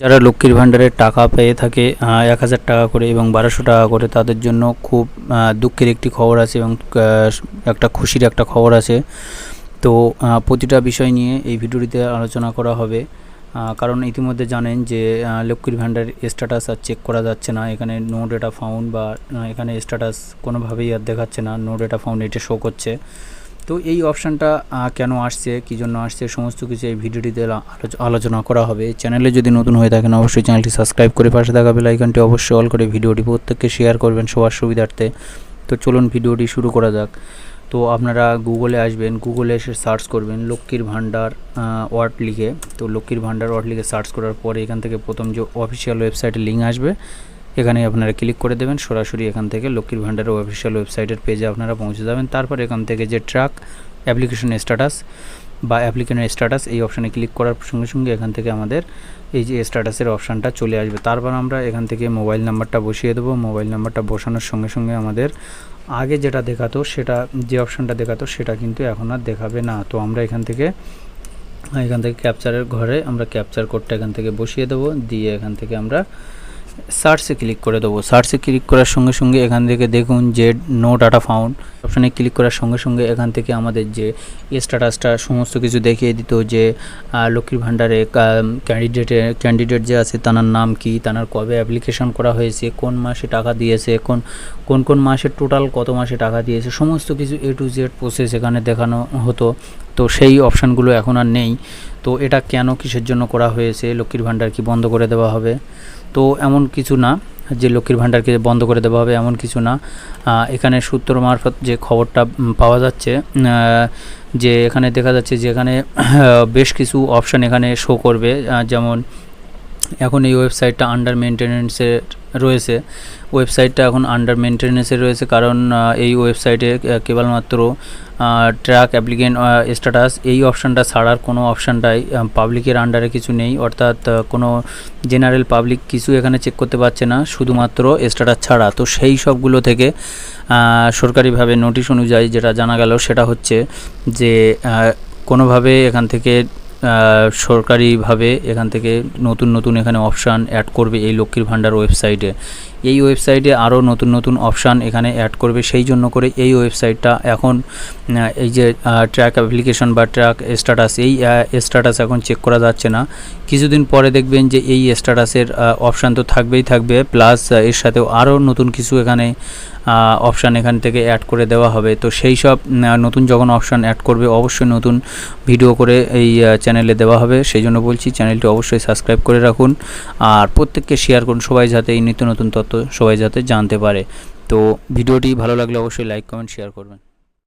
যারা লক্ষ্মীর ভাণ্ডারের টাকা পেয়ে থাকে এক হাজার টাকা করে এবং বারোশো টাকা করে, তাদের জন্য খুব দুঃখের একটি খবর আছে এবং একটা খুশির একটা খবর আছে। তো প্রতিটা বিষয় নিয়ে এই ভিডিওটিতে আলোচনা করা হবে। কারণ ইতিমধ্যে জানেন যে লক্ষ্মীর ভাণ্ডার স্ট্যাটাস আর চেক করা যাচ্ছে না। এখানে নো ডেটা ফাউন্ড বা এখানে স্ট্যাটাস কোনোভাবেই আর দেখাচ্ছে না। নো ডেটা ফাউন্ড এটা শো করছে। তো এই অপশানটা কেন আসছে, কী জন্য আসছে, সমস্ত কিছু এই ভিডিওটিতে আলোচনা করা হবে। চ্যানেলে যদি নতুন হয়ে থাকেন, অবশ্যই চ্যানেলটি সাবস্ক্রাইব করে পাশে থাকা বেল আইকনটি অবশ্যই অল করে ভিডিওটি প্রত্যেককে শেয়ার করবেন সবার সুবিধার্থে। তো চলুন ভিডিওটি শুরু করা যাক। তো আপনারা গুগলে আসবেন, গুগলে এসে সার্চ করবেন লক্ষ্মীর ভাণ্ডার ওয়ার্ড লিখে। তো লক্ষ্মীর ভাণ্ডার ওয়ার্ড লিখে সার্চ করার পরে এখান থেকে প্রথম যে অফিসিয়াল ওয়েবসাইটের লিঙ্ক আসবে এখানে আপনারা ক্লিক করে দেবেন, সরাসরি এখান থেকে লক্ষ্মীর ভাণ্ডারের অফিসিয়াল ওয়েবসাইটের পেজে আপনারা পৌঁছে যাবেন। তারপর এখান থেকে যে ট্রাক অ্যাপ্লিকেশন স্ট্যাটাস বা অ্যাপ্লিকেশনের স্ট্যাটাস এই অপশানে ক্লিক করার সঙ্গে সঙ্গে এখান থেকে আমাদের এই যে স্ট্যাটাসের অপশানটা চলে আসবে। তারপর আমরা এখান থেকে মোবাইল নাম্বারটা বসিয়ে দেবো। মোবাইল নাম্বারটা বসানোর সঙ্গে সঙ্গে আমাদের আগে যেটা দেখাতো সেটা, যে অপশানটা দেখাতো সেটা কিন্তু এখন আর দেখাবে না। তো আমরা এখান থেকে এখান থেকে ক্যাপচারের ঘরে আমরা ক্যাপচার কোডটা এখান থেকে বসিয়ে দেবো। দিয়ে এখান থেকে আমরা সার্চে ক্লিক করে দেবো। সার্চে ক্লিক করার সঙ্গে সঙ্গে এখান থেকে দেখুন যে নো ডাটা ফাউন্ড অপশানে ক্লিক করার সঙ্গে সঙ্গে এখান থেকে আমাদের যে স্ট্যাটাসটা, সমস্ত কিছু দেখিয়ে দিত যে লক্ষ্মীর ভাণ্ডারে ক্যান্ডিডেটে ক্যান্ডিডেট যে আছে তার নাম কি তার কবে অ্যাপ্লিকেশন করা হয়েছে, কোন মাসে টাকা দিয়েছে, কোন কোন কোন মাসে টোটাল কত মাসে টাকা দিয়েছে, সমস্ত কিছু এ টু জেড প্রসেস এখানে দেখানো হতো। তো সেই অপশানগুলো এখন আর নেই। তো এটা কেন কিসের জন্য করা হয়েছে, লক্ষ্মীর ভাণ্ডার কি বন্ধ করে দেওয়া হবে? তো এমন কিছু না। যে লক্ষ্মীর ভাণ্ডারকে বন্ধ করে দেওয়া হবে এমন কিছু না। এখানে সূত্র মারফত যে খবরটা পাওয়া যাচ্ছে যে এখানে দেখা যাচ্ছে যে এখানে বেশ কিছু অপশান এখানে শো করবে। যেমন এখন এই ওয়েবসাইটটা আন্ডার মেনটেনেন্সে রয়েছে। ওয়েবসাইটটা এখন আন্ডার মেনটেনেন্সে রয়েছে কারণ এই ওয়েবসাইটে কেবলমাত্র ট্র্যাক অ্যাপ্লিকেন্ট স্ট্যাটাস এই অপশানটা ছাড়ার কোনো অপশানটাই পাবলিকের আন্ডারে কিছু নেই। অর্থাৎ কোনো জেনারেল পাবলিক কিছু এখানে চেক করতে পারছে না। শুধুমাত্র স্ট্যাটাস ছাড়া। তো সেই সবগুলো থেকে সরকারিভাবে নোটিশ অনুযায়ী যেটা জানা গেল সেটা হচ্ছে যে কোনোভাবে এখান থেকে সরকারিভাবে এখান থেকে নতুন নতুন এখানে অপশান অ্যাড করবে এই লক্ষ্মীর ভাণ্ডার ওয়েবসাইটে এই ওয়েবসাইটে আরও নতুন নতুন অপশান এখানে অ্যাড করবে, সেই জন্য করে এই ওয়েবসাইটটা এখন এই যে ট্র্যাক অ্যাপ্লিকেশন বা ট্র্যাক স্ট্যাটাস এই স্ট্যাটাস এখন চেক করা যাচ্ছে না। কিছুদিন পরে দেখবেন যে এই স্ট্যাটাসের অপশান তো থাকবেই থাকবে প্লাস এর সাথেও আরও নতুন কিছু এখানে অপশান এখান থেকে অ্যাড করে দেওয়া হবে। তো সেই সব নতুন যখন অপশান অ্যাড করবে, অবশ্যই নতুন ভিডিও করে এই চ্যানেলে দেওয়া হবে। সেই জন্য বলছি চ্যানেলটি অবশ্যই সাবস্ক্রাইব করে রাখুন আর প্রত্যেককে শেয়ার করুন সবাই যাতে এই নিত্য নতুন তথ্য সবাই যাতে জানতে পারে। তো ভিডিওটি ভালো লাগলে অবশ্যই লাইক কমেন্ট শেয়ার করবেন।